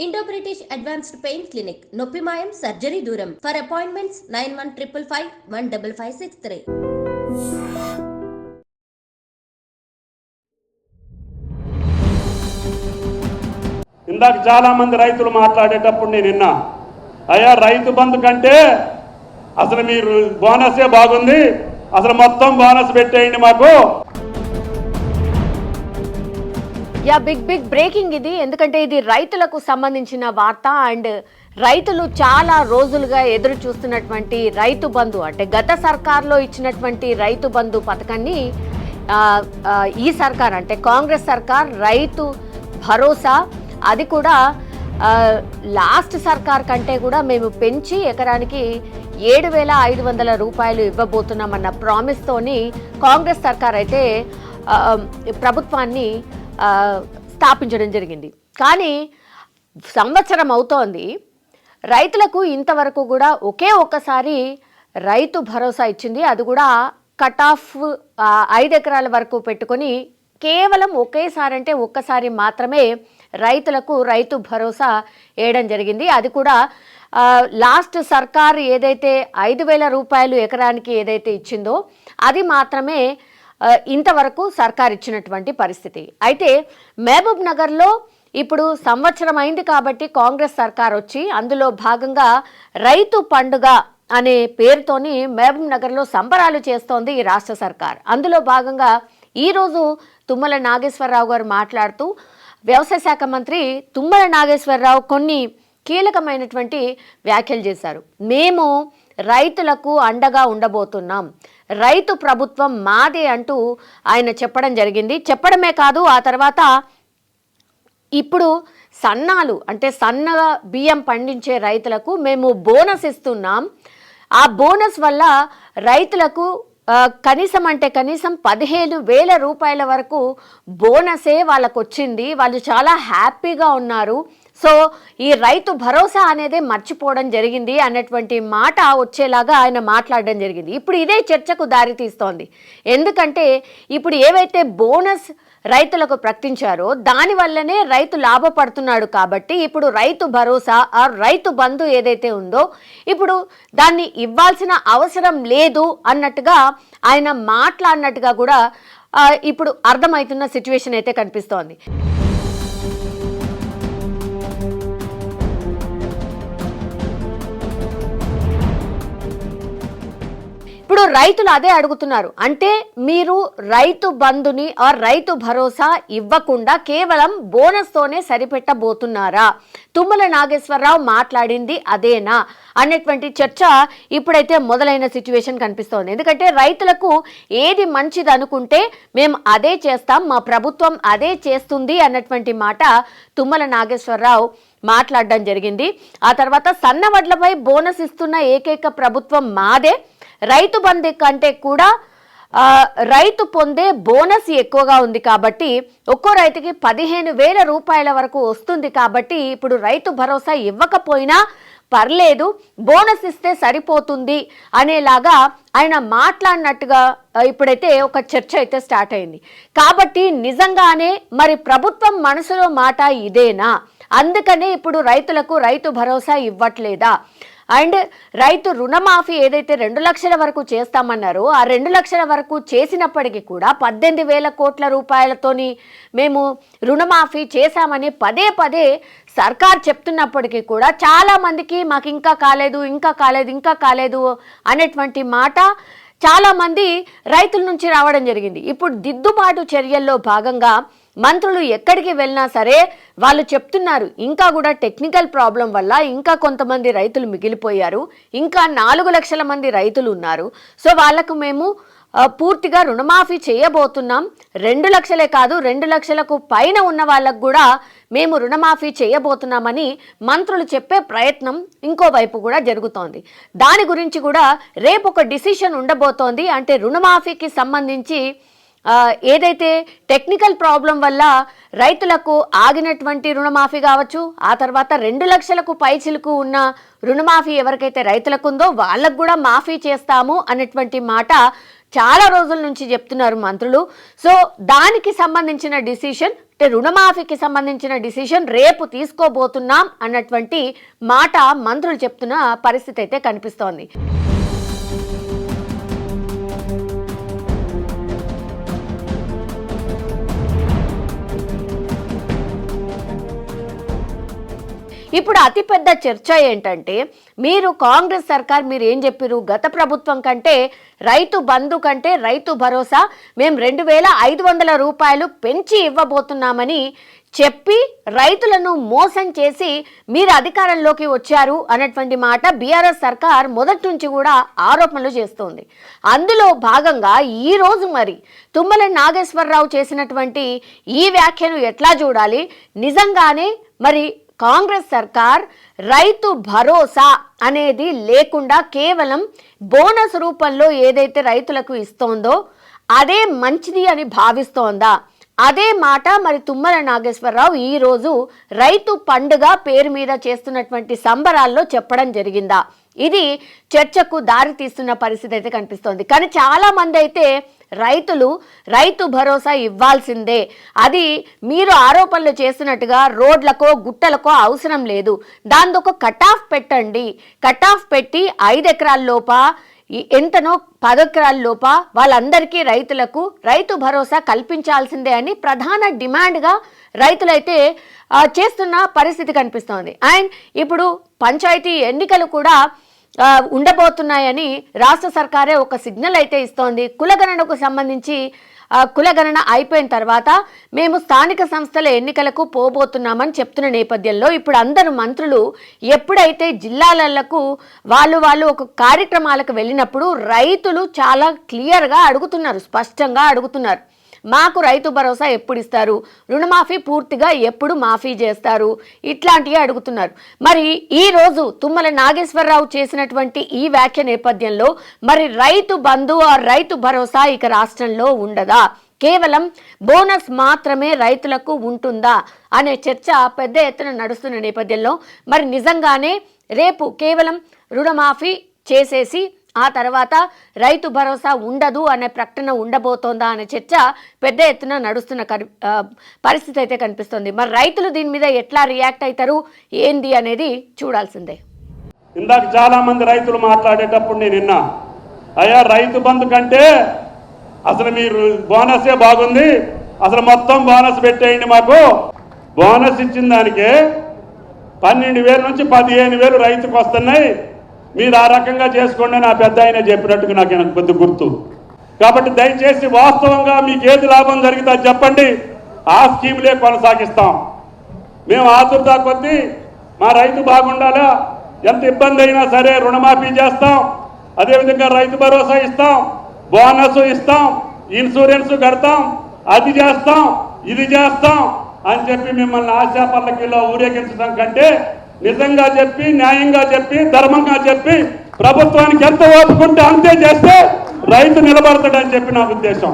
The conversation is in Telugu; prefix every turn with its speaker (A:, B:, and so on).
A: Indo British advanced pain clinic నొప్పి మాయం సర్జరీ దూరం for appointments nine one triple five one double five six three
B: ఇందాక చాలా మంది రైతులు మాట్లాడేటప్పుడు నేను విన్నా అయ్యా రైతు బంధు కంటే అసలు మీరు బోనసే బాగుంది అసలు మొత్తం బోనస్ పెట్టేయండి మాకు.
C: యా బిగ్ బిగ్ బ్రేకింగ్ ఇది. ఎందుకంటే ఇది రైతులకు సంబంధించిన వార్త. అండ్ రైతులు చాలా రోజులుగా ఎదురు చూస్తున్నటువంటి రైతు బంధు అంటే గత సర్కార్లో ఇచ్చినటువంటి రైతు బంధు పథకాన్ని ఈ సర్కార్ అంటే కాంగ్రెస్ సర్కార్ రైతు భరోసా అది కూడా లాస్ట్ సర్కార్ కంటే కూడా మేము పెంచి ఎకరానికి ఏడు వేల ఐదు వందల రూపాయలు ఇవ్వబోతున్నామన్న ప్రామిస్తోని కాంగ్రెస్ సర్కార్ అయితే ప్రభుత్వాన్ని స్థాపించడం జరిగింది. కానీ సంవత్సరం అవుతోంది. రైతులకు ఇంతవరకు కూడా ఒకే ఒక్కసారి రైతు భరోసా ఇచ్చింది. అది కూడా కట్ ఆఫ్ ఐదు ఎకరాల వరకు పెట్టుకొని కేవలం ఒకేసారి అంటే ఒక్కసారి మాత్రమే రైతులకు రైతు భరోసా వేయడం జరిగింది. అది కూడా లాస్ట్ సర్కార్ ఏదైతే ఐదు వేల రూపాయలు ఎకరానికి ఏదైతే ఇచ్చిందో అది మాత్రమే ఇంతవరకు సర్కార్ ఇచ్చినటువంటి పరిస్థితి. అయితే మహబూబ్ నగర్లో ఇప్పుడు సంవత్సరం అయింది కాబట్టి కాంగ్రెస్ సర్కార్ వచ్చి అందులో భాగంగా రైతు పండుగ అనే పేరుతోని మహబూబ్ నగర్లో సంబరాలు చేస్తోంది ఈ రాష్ట్ర సర్కార్. అందులో భాగంగా ఈరోజు తుమ్మల నాగేశ్వరరావు గారు మాట్లాడుతూ వ్యవసాయ శాఖ మంత్రి తుమ్మల నాగేశ్వరరావు కొన్ని కీలకమైనటువంటి వ్యాఖ్యలు చేశారు. మేము రైతులకు అండగా ఉండబోతున్నాం. రైతు ప్రభుత్వం మాదే అంటూ ఆయన చెప్పడం జరిగింది. చెప్పడమే కాదు ఆ తర్వాత ఇప్పుడు సన్నాలు అంటే సన్నగా బియ్యం పండించే రైతులకు మేము బోనస్ ఇస్తున్నాం. ఆ బోనస్ వల్ల రైతులకు కనీసం అంటే కనీసం పదిహేను వేల రూపాయల వరకు బోనసే వాళ్ళకు వచ్చింది వాళ్ళు చాలా హ్యాపీగా ఉన్నారు. సో ఈ రైతు భరోసా అనేది మర్చిపోవడం జరిగింది అన్నటువంటి మాట వచ్చేలాగా ఆయన మాట్లాడడం జరిగింది. ఇప్పుడు ఇదే చర్చకు దారి తీస్తోంది ఎందుకంటే ఇప్పుడు ఏవైతే బోనస్ రైతులకు ప్రకటించారో దాని వల్లనే రైతు లాభపడుతున్నాడు కాబట్టి ఇప్పుడు రైతు భరోసా ఆ రైతు బంధు ఏదైతే ఉందో ఇప్పుడు దాన్ని ఇవ్వాల్సిన అవసరం లేదు అన్నట్టుగా ఆయన మాట్లాడినట్టుగా కూడా ఇప్పుడు అర్థమవుతున్న సిచ్యువేషన్ అయితే కనిపిస్తోంది. ఇప్పుడు రైతులు అదే అడుగుతున్నారు. అంటే మీరు రైతు బంధుని ఆ రైతు భరోసా ఇవ్వకుండా కేవలం బోనస్తోనే సరిపెట్టబోతున్నారా? తుమ్మల నాగేశ్వరరావు మాట్లాడింది అదేనా అనేటువంటి చర్చ ఇప్పుడైతే మొదలైన సిచ్యువేషన్ కనిపిస్తోంది. ఎందుకంటే రైతులకు ఏది మంచిది అనుకుంటే మేము అదే చేస్తాం మా ప్రభుత్వం అదే చేస్తుంది అన్నటువంటి మాట తుమ్మల నాగేశ్వరరావు మాట్లాడడం జరిగింది. ఆ తర్వాత సన్న వడ్లపై బోనస్ ఇస్తున్న ఏకైక ప్రభుత్వం మాదే. రైతు బంధు కంటే కూడా రైతు పొందే బోనస్ ఎక్కువగా ఉంది కాబట్టి ఒక్కో రైతుకి పదిహేను వేల రూపాయల వరకు వస్తుంది కాబట్టి ఇప్పుడు రైతు భరోసా ఇవ్వకపోయినా పర్లేదు బోనస్ ఇస్తే సరిపోతుంది అనేలాగా ఆయన మాట్లాడినట్టుగా ఇప్పుడైతే ఒక చర్చ అయితే స్టార్ట్ అయింది. కాబట్టి నిజంగానే మరి ప్రభుత్వం మనసులో మాట ఇదేనా? అందుకనే ఇప్పుడు రైతులకు రైతు భరోసా ఇవ్వట్లేదా? అండ్ రైతు రుణమాఫీ ఏదైతే రెండు లక్షల వరకు చేస్తామన్నారో ఆ రెండు లక్షల వరకు చేసినప్పటికీ కూడా పద్దెనిమిది వేల కోట్ల రూపాయలతోని మేము రుణమాఫీ చేశామని పదే పదే సర్కార్ చెప్తున్నప్పటికీ కూడా చాలామందికి మాకు ఇంకా కాలేదు ఇంకా కాలేదు ఇంకా కాలేదు అనేటువంటి మాట చాలామంది రైతుల నుంచి రావడం జరిగింది. ఇప్పుడు దిద్దుబాటు చర్యల్లో భాగంగా మంత్రులు ఎక్కడికి వెళ్ళినా సరే వాళ్ళు చెప్తున్నారు. ఇంకా కూడా టెక్నికల్ ప్రాబ్లం వల్ల ఇంకా కొంతమంది రైతులు మిగిలిపోయారు. ఇంకా నాలుగు లక్షల మంది రైతులు ఉన్నారు. సో వాళ్ళకు మేము పూర్తిగా రుణమాఫీ చేయబోతున్నాం. రెండు లక్షలే కాదు రెండు లక్షలకు పైన ఉన్న వాళ్ళకు కూడా మేము రుణమాఫీ చేయబోతున్నామని మంత్రులు చెప్పే ప్రయత్నం ఇంకోవైపు కూడా జరుగుతోంది. దాని గురించి కూడా రేపు ఒక డిసిషన్ ఉండబోతోంది. అంటే రుణమాఫీకి సంబంధించి ఏదైతే టెక్నికల్ ప్రాబ్లం వల్ల రైతులకు ఆగినటువంటి రుణమాఫీ కావచ్చు ఆ తర్వాత రెండు లక్షలకు పైచిలకు ఉన్న రుణమాఫీ ఎవరికైతే రైతులకు ఉందో వాళ్ళకు కూడా మాఫీ చేస్తాము అన్నటువంటి మాట చాలా రోజుల నుంచి చెప్తున్నారు మంత్రులు. సో దానికి సంబంధించిన డిసిషన్ అంటే రుణమాఫీకి సంబంధించిన డిసిషన్ రేపు తీసుకోబోతున్నాం అన్నటువంటి మాట మంత్రులు చెప్తున్న పరిస్థితి అయితే కనిపిస్తోంది. ఇప్పుడు అతిపెద్ద చర్చ ఏంటంటే మీరు కాంగ్రెస్ సర్కార్ మీరు ఏం చెప్పారు గత ప్రభుత్వం కంటే రైతు బంధు కంటే రైతు భరోసా మేము రెండు వేల ఐదు వందల రూపాయలు పెంచి ఇవ్వబోతున్నామని చెప్పి రైతులను మోసం చేసి మీరు అధికారంలోకి వచ్చారు అన్నటువంటి మాట బీఆర్ఎస్ సర్కార్ మొదటి నుంచి కూడా ఆరోపణలు చేస్తోంది. అందులో భాగంగా ఈరోజు మరి తుమ్మల నాగేశ్వరరావు చేసినటువంటి ఈ వ్యాఖ్యను ఎట్లా చూడాలి? నిజంగానే మరి కాంగ్రెస్ సర్కార్ రైతు భరోసా అనేది లేకుండా కేవలం బోనస్ రూపంలో ఏదైతే రైతులకు ఇస్తోందో అదే మంచిది అని భావిస్తోందా? అదే మాట మరి తుమ్మల నాగేశ్వరరావు ఈ రోజు రైతు పండుగ పేరు మీద చేస్తున్నటువంటి సంబరాల్లో చెప్పడం జరిగిందా? ఇది చర్చకు దారి తీస్తున్న పరిస్థితి అయితే కనిపిస్తోంది. కానీ చాలా మంది అయితే రైతులు రైతు భరోసా ఇవ్వాల్సిందే. అది మీరు ఆరోపణలు చేస్తున్నట్టుగా రోడ్లకో గుట్టలకో అవసరం లేదు. దాని ఒక కట్ ఆఫ్ పెట్టండి. కట్ ఆఫ్ పెట్టి ఐదు ఎకరాల లోప ఎంతనో పదెకరాల లోప వాళ్ళందరికీ రైతులకు రైతు భరోసా కల్పించాల్సిందే అని ప్రధాన డిమాండ్గా రైతులైతే చేస్తున్న పరిస్థితి కనిపిస్తోంది. అండ్ ఇప్పుడు పంచాయతీ ఎన్నికలు కూడా ఉండబోతున్నాయని రాష్ట్ర సర్కారే ఒక సిగ్నల్ అయితే ఇస్తోంది. కులగణనకు సంబంధించి కులగణన అయిపోయిన తర్వాత మేము స్థానిక సంస్థల ఎన్నికలకు పోబోతున్నామని చెప్తున్న నేపథ్యంలో ఇప్పుడు అందరు మంత్రులు ఎప్పుడైతే జిల్లాలకు వాళ్ళు వాళ్ళు ఒక కార్యక్రమాలకు వెళ్ళినప్పుడు రైతులు చాలా క్లియర్గా అడుగుతున్నారు స్పష్టంగా అడుగుతున్నారు. మాకు రైతు భరోసా ఎప్పుడు ఇస్తారు రుణమాఫీ పూర్తిగా ఎప్పుడు మాఫీ చేస్తారు? ఇట్లాంటివి అడుగుతున్నారు. మరి ఈ రోజు తుమ్మల నాగేశ్వరరావు చేసినటువంటి ఈ వ్యాఖ్య నేపథ్యంలో మరి రైతు బంధు ఆ రైతు భరోసా ఇక రాష్ట్రంలో ఉండదా? కేవలం బోనస్ మాత్రమే రైతులకు ఉంటుందా? అనే చర్చ పెద్ద ఎత్తున నడుస్తున్న నేపథ్యంలో మరి నిజంగానే రేపు కేవలం రుణమాఫీ చేసేసి ఆ తర్వాత రైతు భరోసా ఉండదు అనే ప్రకటన ఉండబోతోందా అనే చర్చ పెద్ద ఎత్తున నడుస్తున్న కరి- పరిస్థితి అయితే కనిపిస్తుంది. మరి రైతులు దీని మీద ఎట్లా రియాక్ట్ అవుతారు? ఏంది అనేది చూడాల్సిందే.
B: ఇందాక చాలా మంది రైతులు మాట్లాడేటప్పుడు నేను నిన్న అయ్యా రైతు బంధు కంటే అసలు మీరు బోనసే బాగుంది. అసలు మొత్తం బోనస్ పెట్టేయండి మాకు. బోనస్ ఇచ్చిన దానికే పన్నెండు వేల నుంచి పదిహేను వేలు రైతుకు వస్తున్నాయి. మీరు ఆ రకంగా చేసుకోండి నా పెద్ద ఆయన చెప్పినట్టుగా నాకు నాకు కొద్ది గుర్తు. కాబట్టి దయచేసి వాస్తవంగా మీకు ఏది లాభం జరిగితే చెప్పండి. ఆ స్కీమ్లే కొనసాగిస్తాం. మేము ఆతురత కొద్దీ మా రైతు బాగుండాలా? ఎంత ఇబ్బంది అయినా సరే రుణమాఫీ చేస్తాం. అదేవిధంగా రైతు భరోసా ఇస్తాం. బోనస్ ఇస్తాం. ఇన్సూరెన్స్ కడతాం. అది చేస్తాం. ఇది చేస్తాం. అని చెప్పి మిమ్మల్ని ఆశా పల్లకిలో ఊరేగించడం కంటే నిజంగా చెప్పి న్యాయంగా చెప్పి ధర్మంగా చెప్పి ప్రభుత్వానికి ఎంత ఓపుకుంటే అంతే చేస్తే రైతు నిలబడతాడని చెప్పి నా ఉద్దేశం.